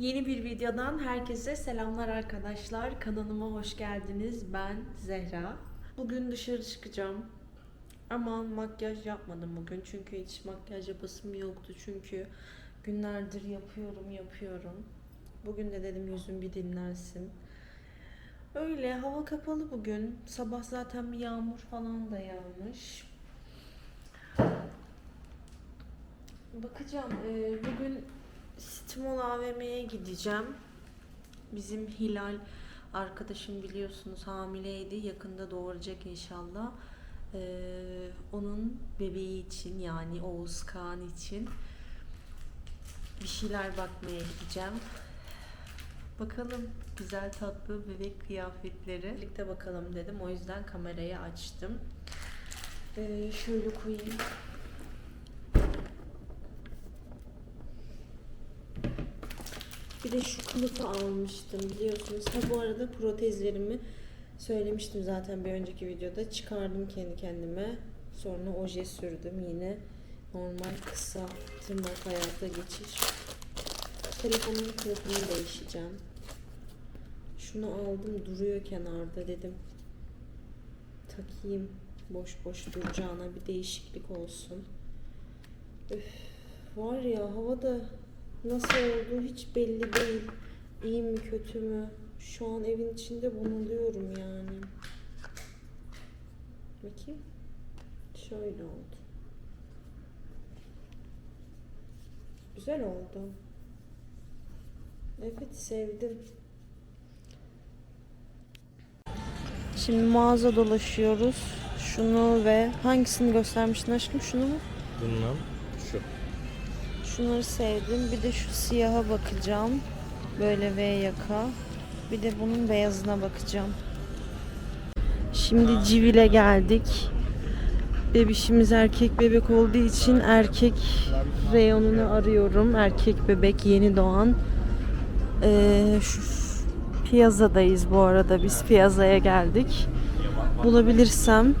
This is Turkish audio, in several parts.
Yeni bir videodan herkese selamlar arkadaşlar. Kanalıma hoş geldiniz. Ben Zehra. Bugün dışarı çıkacağım. Ama makyaj yapmadım bugün. Çünkü hiç makyaj yapasım yoktu. Çünkü günlerdir yapıyorum yapıyorum. Bugün de dedim yüzüm bir dinlensin. Öyle hava kapalı bugün. Sabah zaten bir yağmur falan da yağmış. Bakacağım. Ee, bugün Stimol AVM'ye gideceğim. Bizim Hilal arkadaşım biliyorsunuz hamileydi. Yakında doğuracak inşallah. Ee, onun bebeği için yani Oğuz Kağan için bir şeyler bakmaya gideceğim. Bakalım güzel tatlı bebek kıyafetleri. Birlikte bakalım dedim. O yüzden kamerayı açtım. Ee, şöyle koyayım. Bir de şu kılıfı almıştım biliyorsunuz. Ha bu arada protezlerimi söylemiştim zaten bir önceki videoda. Çıkardım kendi kendime. Sonra oje sürdüm yine. Normal kısa tırnak hayata geçiş. Telefonumun kılıfını değişeceğim. Şunu aldım duruyor kenarda dedim. Takayım boş boş duracağına bir değişiklik olsun. Üf, var ya havada nasıl olduğu hiç belli değil. İyi mi kötü mü? Şu an evin içinde bunalıyorum yani. Bakayım. Şöyle oldu. Güzel oldu. Evet sevdim. Şimdi mağaza dolaşıyoruz. Şunu ve hangisini göstermiştin aşkım? Şunu mu? Bundan şu. Şunları sevdim. Bir de şu siyaha bakacağım. Böyle V yaka. Bir de bunun beyazına bakacağım. Şimdi Civil'e geldik. Bebişimiz erkek bebek olduğu için erkek reyonunu arıyorum. Erkek bebek yeni doğan. Ee, şu piyazadayız bu arada. Biz piyazaya geldik. Bulabilirsem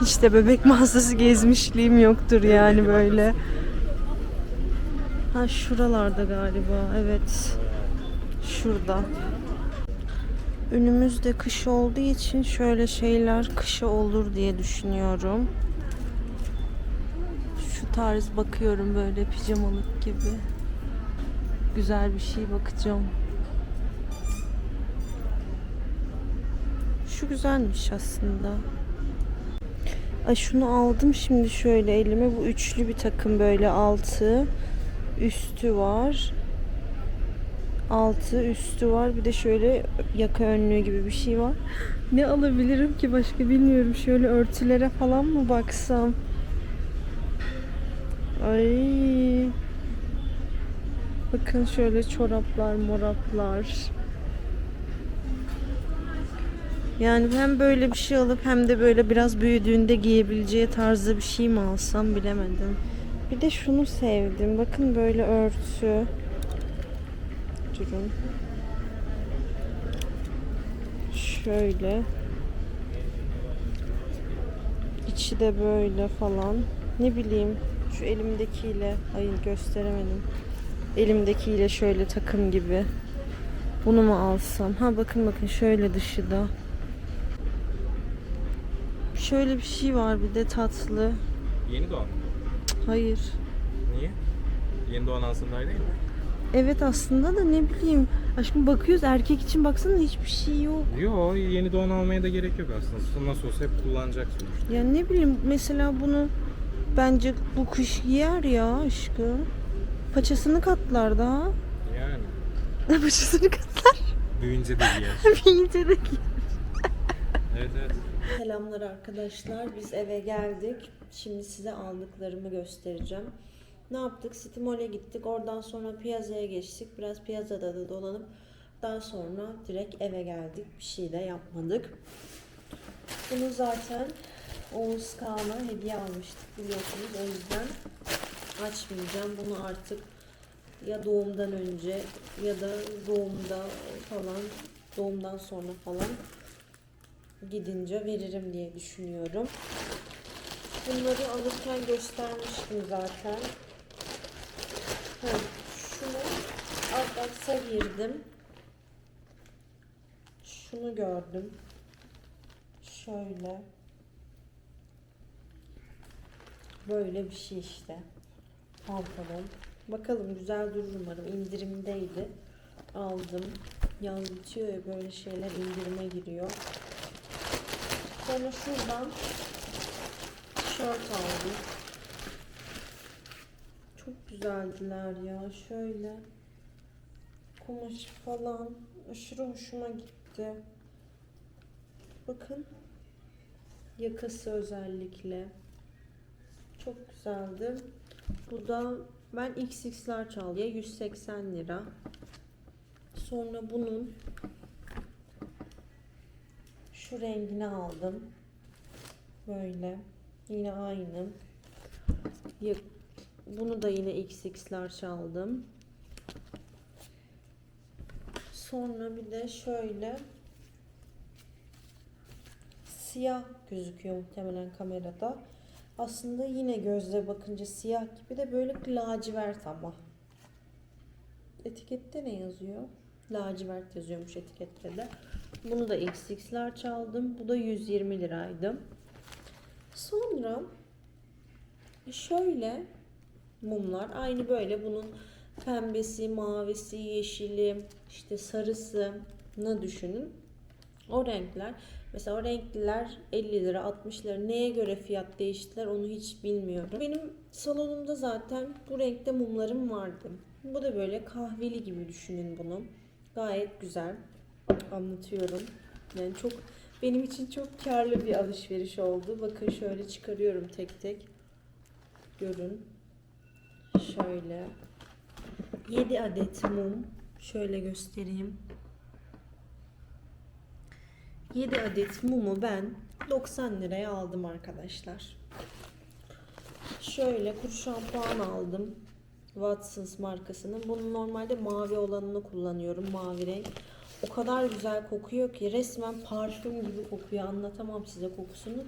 hiç de bebek mağazası gezmişliğim yoktur yani böyle. Ha şuralarda galiba. Evet. Şurada. Önümüzde kış olduğu için şöyle şeyler kışa olur diye düşünüyorum. Şu tarz bakıyorum böyle pijamalık gibi. Güzel bir şey bakacağım. Şu güzelmiş aslında. Ay şunu aldım şimdi şöyle elime. Bu üçlü bir takım böyle altı üstü var. Altı üstü var. Bir de şöyle yaka önlüğü gibi bir şey var. Ne alabilirim ki başka bilmiyorum. Şöyle örtülere falan mı baksam? Ay. Bakın şöyle çoraplar, moraplar. Yani hem böyle bir şey alıp hem de böyle biraz büyüdüğünde giyebileceği tarzda bir şey mi alsam bilemedim. Bir de şunu sevdim. Bakın böyle örtü. Durun. Şöyle. İçi de böyle falan. Ne bileyim. Şu elimdekiyle. Hayır gösteremedim. Elimdekiyle şöyle takım gibi. Bunu mu alsam? Ha bakın bakın şöyle dışı da. Şöyle bir şey var bir de tatlı. Yeni doğan. Hayır. Niye? Yeni doğan iyi değil mi? Evet aslında da ne bileyim. Aşkım bakıyoruz erkek için baksana hiçbir şey yok. Yo yeni doğan almaya da gerek yok aslında. Nasıl olsa hep kullanacak sonuçta. Ya ne bileyim mesela bunu bence bu kış giyer ya aşkım. Paçasını katlar daha. Yani. Paçasını katlar. Büyünce de giyer. Büyüyünce de evet evet. Selamlar arkadaşlar. Biz eve geldik. Şimdi size aldıklarımı göstereceğim. Ne yaptık? Mall'e gittik. Oradan sonra piyazaya geçtik. Biraz piyazada da dolanıp daha sonra direkt eve geldik. Bir şey de yapmadık. Bunu zaten Oğuz Kağan'a hediye almıştık biliyorsunuz. O yüzden açmayacağım. Bunu artık ya doğumdan önce ya da doğumda falan doğumdan sonra falan gidince veririm diye düşünüyorum. Bunları alırken göstermiştim zaten. Ha, şunu Kısa girdim. Şunu gördüm. Şöyle. Böyle bir şey işte. Pantolon. Bakalım güzel durur umarım. İndirimdeydi. Aldım. Yaz bitiyor ya böyle şeyler indirime giriyor. Sonra şuradan tişört aldım. Çok güzeldiler ya. Şöyle kumaş falan aşırı hoşuma gitti. Bakın yakası özellikle çok güzeldi. Bu da ben XX'ler çalıya 180 lira. Sonra bunun şu rengini aldım. Böyle. Yine aynı. Bunu da yine XX'ler çaldım. Sonra bir de şöyle siyah gözüküyor muhtemelen kamerada. Aslında yine gözle bakınca siyah gibi de böyle lacivert ama. Etikette ne yazıyor? Lacivert yazıyormuş etikette de. Bunu da XX'ler çaldım. Bu da 120 liraydı. Sonra şöyle mumlar aynı böyle bunun pembesi, mavisi, yeşili, işte sarısını düşünün. O renkler mesela o renkliler 50 lira 60 lira neye göre fiyat değiştiler onu hiç bilmiyorum. Benim salonumda zaten bu renkte mumlarım vardı. Bu da böyle kahveli gibi düşünün bunu. Gayet güzel anlatıyorum. Yani çok benim için çok karlı bir alışveriş oldu. Bakın şöyle çıkarıyorum tek tek. Görün. Şöyle. 7 adet mum. Şöyle göstereyim. 7 adet mumu ben 90 liraya aldım arkadaşlar. Şöyle kuru şampuan aldım. Watsons markasının. Bunun normalde mavi olanını kullanıyorum. Mavi renk. O kadar güzel kokuyor ki resmen parfüm gibi kokuyor. Anlatamam size kokusunu.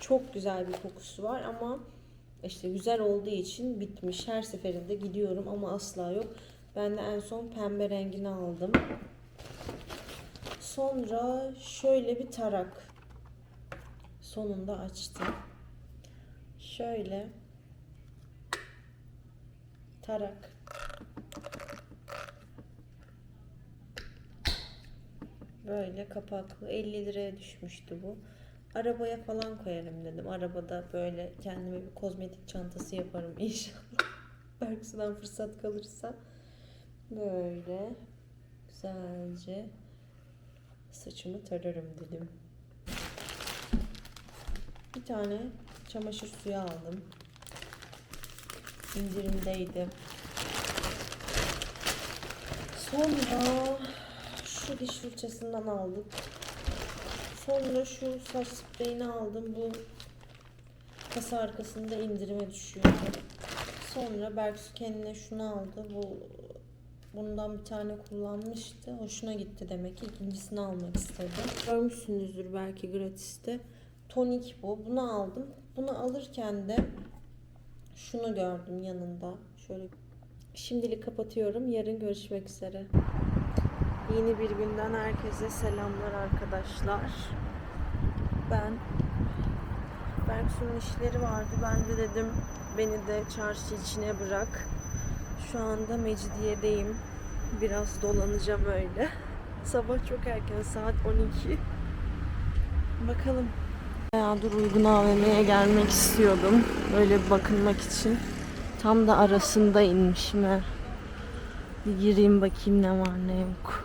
Çok güzel bir kokusu var ama işte güzel olduğu için bitmiş. Her seferinde gidiyorum ama asla yok. Ben de en son pembe rengini aldım. Sonra şöyle bir tarak. Sonunda açtım. Şöyle tarak. Böyle kapaklı 50 liraya düşmüştü bu. Arabaya falan koyarım dedim. Arabada böyle kendime bir kozmetik çantası yaparım inşallah. Berksu'dan fırsat kalırsa. Böyle güzelce saçımı tararım dedim. Bir tane çamaşır suyu aldım. İndirimdeydi. Sonra şu diş fırçasından aldık. Sonra şu saç spreyini aldım. Bu kasa arkasında indirime düşüyordu. Sonra Berksu kendine şunu aldı. Bu bundan bir tane kullanmıştı. Hoşuna gitti demek ki. ikincisini almak istedi. Görmüşsünüzdür belki gratiste. Tonik bu. Bunu aldım. Bunu alırken de şunu gördüm yanında. Şöyle şimdilik kapatıyorum. Yarın görüşmek üzere. Yeni bir günden herkese selamlar arkadaşlar. Ben Berksu'nun işleri vardı. Ben de dedim beni de çarşı içine bırak. Şu anda Mecidiye'deyim. Biraz dolanacağım öyle. Sabah çok erken saat 12. Bakalım. Bayağıdır uygun AVM'ye gelmek istiyordum. Böyle bakınmak için. Tam da arasında inmişim. Bir gireyim bakayım ne var ne yok.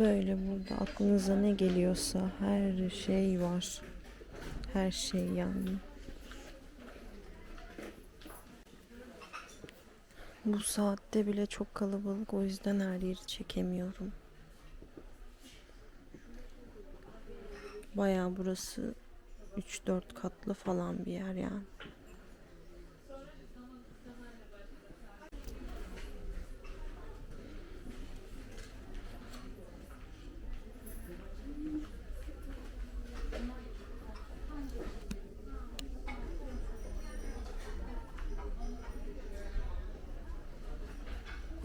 Böyle burada aklınıza ne geliyorsa her şey var. Her şey yani. Bu saatte bile çok kalabalık o yüzden her yeri çekemiyorum. Bayağı burası 3-4 katlı falan bir yer yani.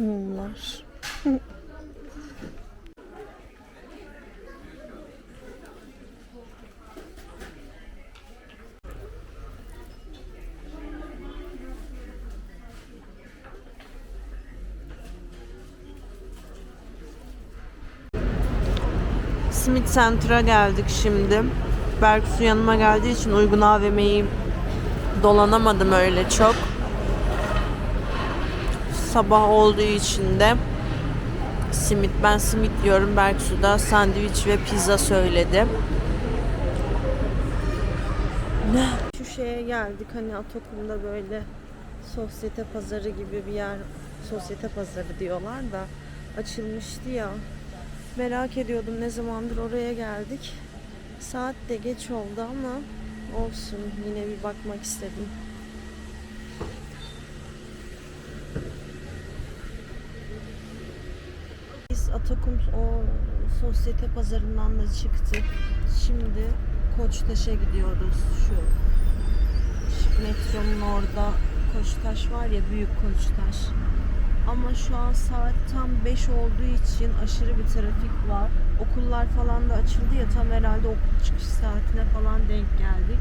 Mumlar. Smith Center'a geldik şimdi. Berksu yanıma geldiği için uygun AVM'yi dolanamadım öyle çok. Sabah olduğu için de simit ben simit diyorum Berksu da sandviç ve pizza söyledi. Ne? Şu şeye geldik hani Atokum'da böyle sosyete pazarı gibi bir yer sosyete pazarı diyorlar da açılmıştı ya. Merak ediyordum ne zamandır oraya geldik. Saat de geç oldu ama olsun yine bir bakmak istedim. Biz Atakum o sosyete pazarından da çıktık. Şimdi Koçtaş'a gidiyoruz. Şu, şu metronun orada Koçtaş var ya büyük Koçtaş. Ama şu an saat tam 5 olduğu için aşırı bir trafik var. Okullar falan da açıldı ya tam herhalde okul çıkış saatine falan denk geldik.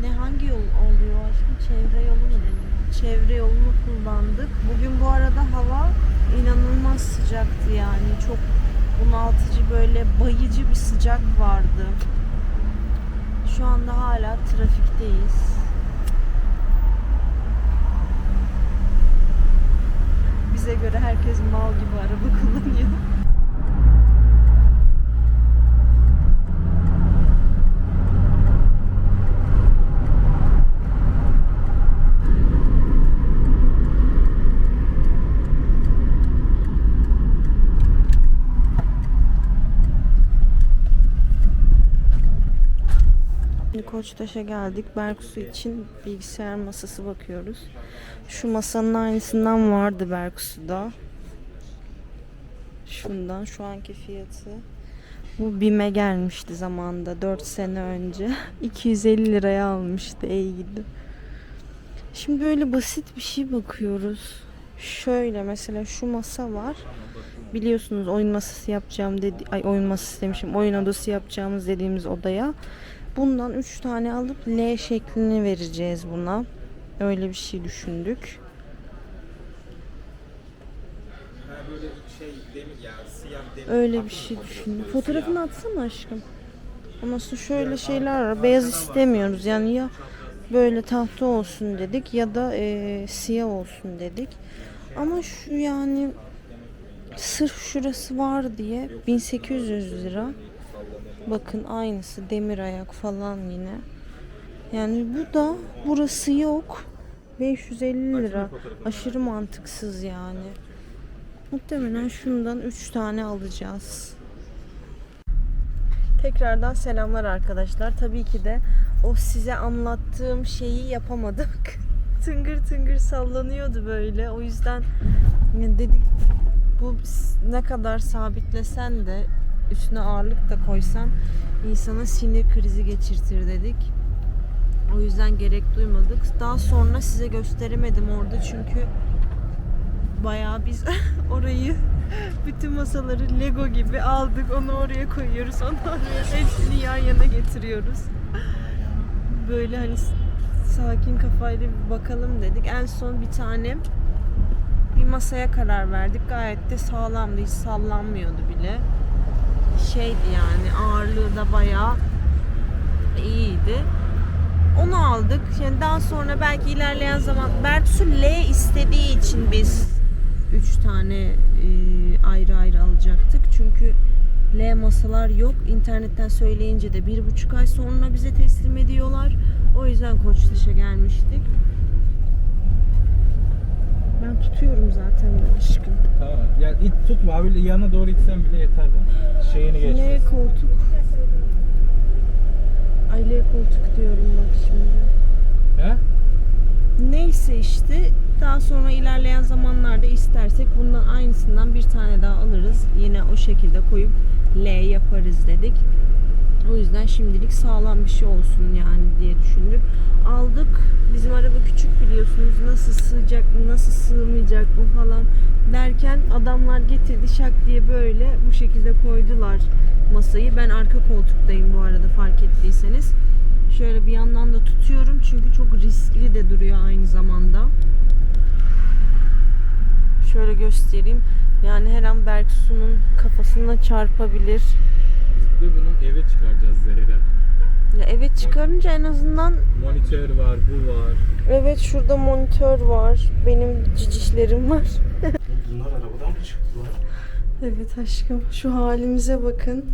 Ne hangi yol oluyor aşkım? Çevre yolu mu deniyor? Çevre yolunu kullandık. Bugün bu arada hava inanılmaz sıcaktı yani. Çok bunaltıcı böyle bayıcı bir sıcak vardı. Şu anda hala trafikteyiz. Bize göre herkes mal gibi araba kullanıyor. Koçtaş'a geldik. Berksu için bilgisayar masası bakıyoruz. Şu masanın aynısından vardı Berksu'da. Şundan şu anki fiyatı. Bu BİM'e gelmişti zamanda 4 sene önce. 250 liraya almıştı ey gidi. Şimdi böyle basit bir şey bakıyoruz. Şöyle mesela şu masa var. Biliyorsunuz oyun masası yapacağım dedi ay oyun masası demişim. Oyun odası yapacağımız dediğimiz odaya. Bundan 3 tane alıp L şeklini vereceğiz buna. Öyle bir şey düşündük. Öyle bir şey düşündük. Fotoğrafını atsana aşkım. Ama sonra şöyle şeyler var. Beyaz istemiyoruz. Yani ya böyle tahta olsun dedik ya da e, siyah olsun dedik. Ama şu yani sırf şurası var diye 1800 lira. Bakın aynısı demir ayak falan yine. Yani bu da burası yok. 550 lira. Aşırı mantıksız yani. Muhtemelen şundan 3 tane alacağız. Tekrardan selamlar arkadaşlar. Tabii ki de o size anlattığım şeyi yapamadık. tıngır tıngır sallanıyordu böyle. O yüzden dedik bu ne kadar sabitlesen de üstüne ağırlık da koysan insana sinir krizi geçirtir dedik. O yüzden gerek duymadık. Daha sonra size gösteremedim orada çünkü bayağı biz orayı bütün masaları Lego gibi aldık. Onu oraya koyuyoruz. Onu oraya hepsini yan yana getiriyoruz. Böyle hani sakin kafayla bir bakalım dedik. En son bir tane bir masaya karar verdik. Gayet de sağlamdı. Hiç sallanmıyordu bile. Şeydi yani ağırlığı da bayağı iyiydi. Onu aldık. Yani daha sonra belki ilerleyen zaman Berksu L istediği için biz 3 tane e, ayrı ayrı alacaktık. Çünkü L masalar yok. İnternetten söyleyince de bir buçuk ay sonra bize teslim ediyorlar. O yüzden Koçtaş'a gelmiştik. Ben tutuyorum zaten aşkım. Tamam. Ya it tutma abi yana doğru itsen bile yeter bana. Şeyini geç. Ne koltuk? Ay L koltuk diyorum bak şimdi. He? Neyse işte daha sonra ilerleyen zamanlarda istersek bundan aynısından bir tane daha alırız. Yine o şekilde koyup L yaparız dedik. O yüzden şimdilik sağlam bir şey olsun yani diye düşündük. Aldık. Bizim araba küçük biliyorsunuz. Nasıl sığacak nasıl sığmayacak mı falan derken adamlar getirdi şak diye böyle bu şekilde koydular masayı. Ben arka koltuktayım bu arada fark ettiyseniz. Şöyle bir yandan da tutuyorum çünkü çok riskli de duruyor aynı zamanda. Şöyle göstereyim. Yani her an Berksu'nun kafasına çarpabilir. De bunu eve çıkaracağız Zehra. Ya evet çıkarınca en azından Monitör var, bu var. evet şurada monitör var. Benim cicişlerim var. Bunlar arabadan mı çıktılar? Evet aşkım şu halimize bakın.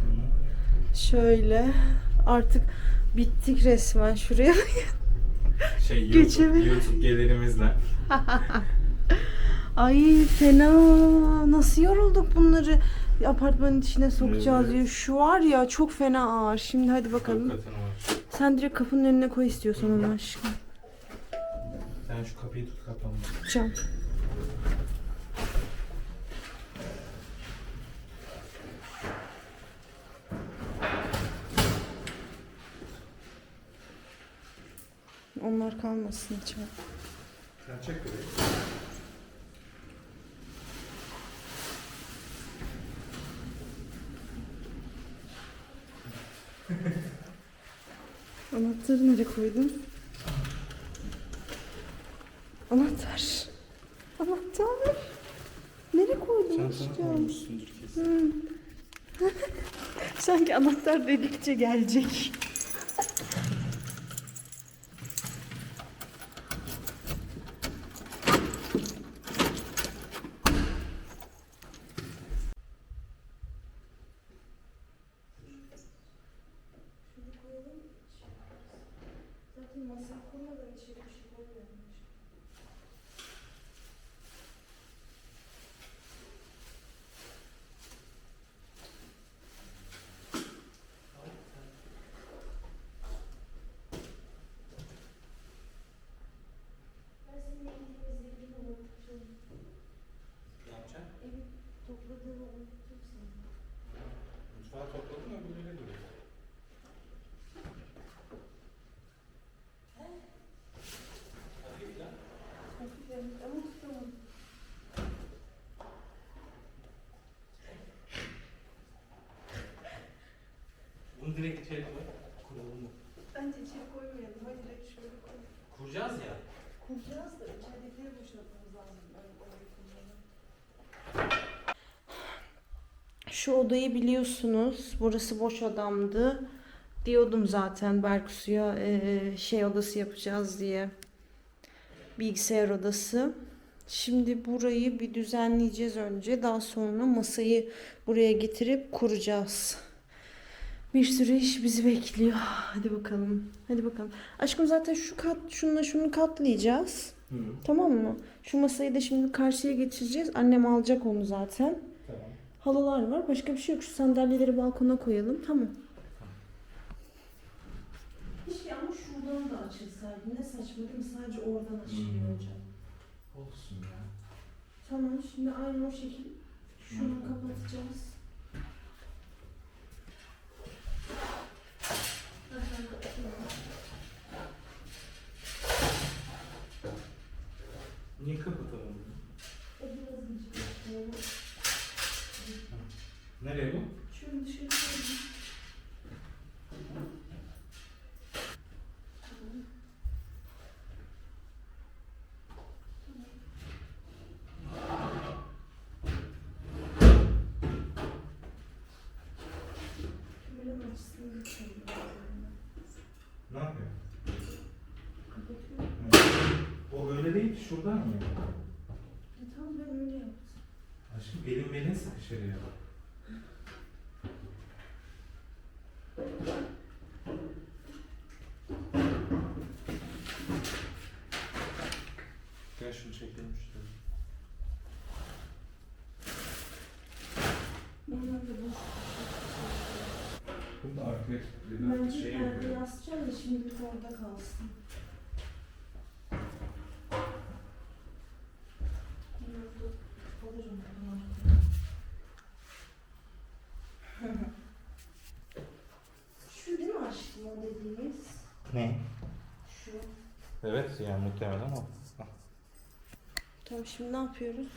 Şöyle artık bittik resmen şuraya. Şey YouTube, Geçemedim. YouTube gelirimizle. Ay fena. Nasıl yorulduk bunları apartmanın içine sokacağız diye. Şu var ya çok fena ağır. Şimdi hadi bakalım. Hakikaten var. Sen direkt kapının önüne koy istiyorsan onu aşkım. Sen şu kapıyı tut kapanma. Tutacağım. Onlar kalmasın içeride. Sen çek burayı. Anahtarı nereye koydun? Anahtar. Anahtar. Nereye koydun Çantana aşkım? Sanki anahtar dedikçe gelecek. Bunu direkt içeri koy. Kuralım mı? Bence içeri koymayalım. Hadi direkt şöyle koy. Kuracağız ya. Kuracağız da içeridekileri boşaltmamız lazım. Şu odayı biliyorsunuz. Burası boş odamdı. Diyordum zaten Berkusu'ya eee, şey odası yapacağız diye. Bilgisayar odası. Şimdi burayı bir düzenleyeceğiz önce. Daha sonra masayı buraya getirip kuracağız. Bir sürü iş bizi bekliyor. Hadi bakalım. Hadi bakalım. Aşkım zaten şu kat, şununla şunu katlayacağız. Hı. Tamam mı? Şu masayı da şimdi karşıya geçireceğiz. Annem alacak onu zaten. Tamam. Halılar var. Başka bir şey yok. Şu sandalyeleri balkona koyalım. Tamam. Keşke ama şuradan da açılsaydı. Ne saçma değil mi? Sadece oradan açılıyor Hmm. hocam. Olsun ya. Tamam. Şimdi aynı o şekil şunu Hı. kapatacağız. Zaten kapatıyor. Niye kapatalım? Değil şuradan mı? E tamam ben öyle yaptım. Aşkım elin belin sıkışır ya. Gel şunu çekelim şöyle. Normalde boş. Bu Şunu da arkaya şey kendi yapıyor. asacağım da şimdilik orada kalsın. Alırım. Şu değil mi aşkım o dediğiniz? Ne? Şu. Evet yani muhtemelen o. Tamam şimdi ne yapıyoruz?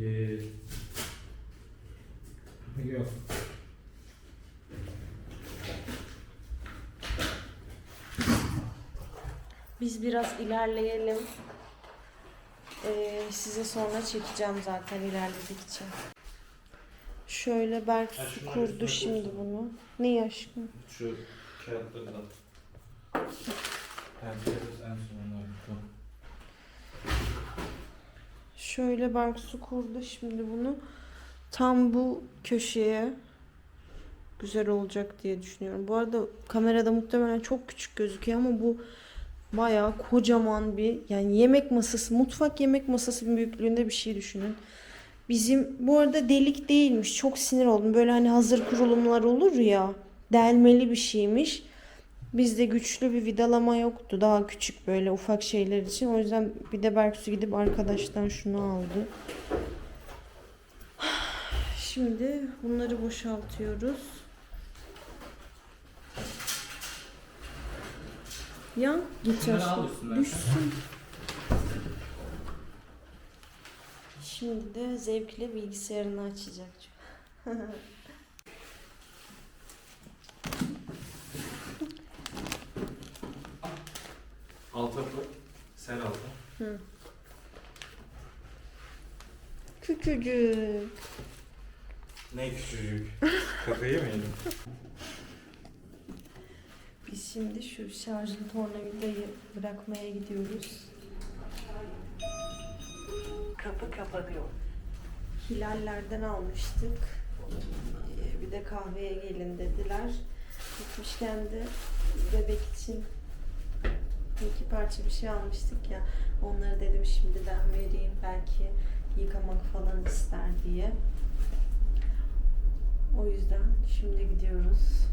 Ee, yok. Biz biraz ilerleyelim. Ee, size sonra çekeceğim zaten ilerledikçe. Şöyle Berk su kurdu şimdi bunu. Ne aşkım? Şu kağıtları da. Evet, en sonunda. Şöyle Berk su kurdu şimdi bunu. Tam bu köşeye güzel olacak diye düşünüyorum. Bu arada kamerada muhtemelen çok küçük gözüküyor ama bu bayağı kocaman bir yani yemek masası, mutfak yemek masası büyüklüğünde bir şey düşünün. Bizim bu arada delik değilmiş. Çok sinir oldum. Böyle hani hazır kurulumlar olur ya. Delmeli bir şeymiş. Bizde güçlü bir vidalama yoktu. Daha küçük böyle ufak şeyler için. O yüzden bir de Berksu gidip arkadaştan şunu aldı. Şimdi bunları boşaltıyoruz. Yan git sen. Düşsün. Şimdi de zevkle bilgisayarını açacak. Alta koy. Ser alta. Küçücük. Ne küçücük. Kafayı mı yedin? Biz şimdi şu şarjlı tornavidayı bırakmaya gidiyoruz. Kapı kapanıyor. Hilallerden almıştık. Ee, Bir de kahveye gelin dediler. Gitmişken de bebek için iki parça bir şey almıştık ya. Onları dedim şimdiden vereyim. Belki yıkamak falan ister diye. O yüzden şimdi gidiyoruz.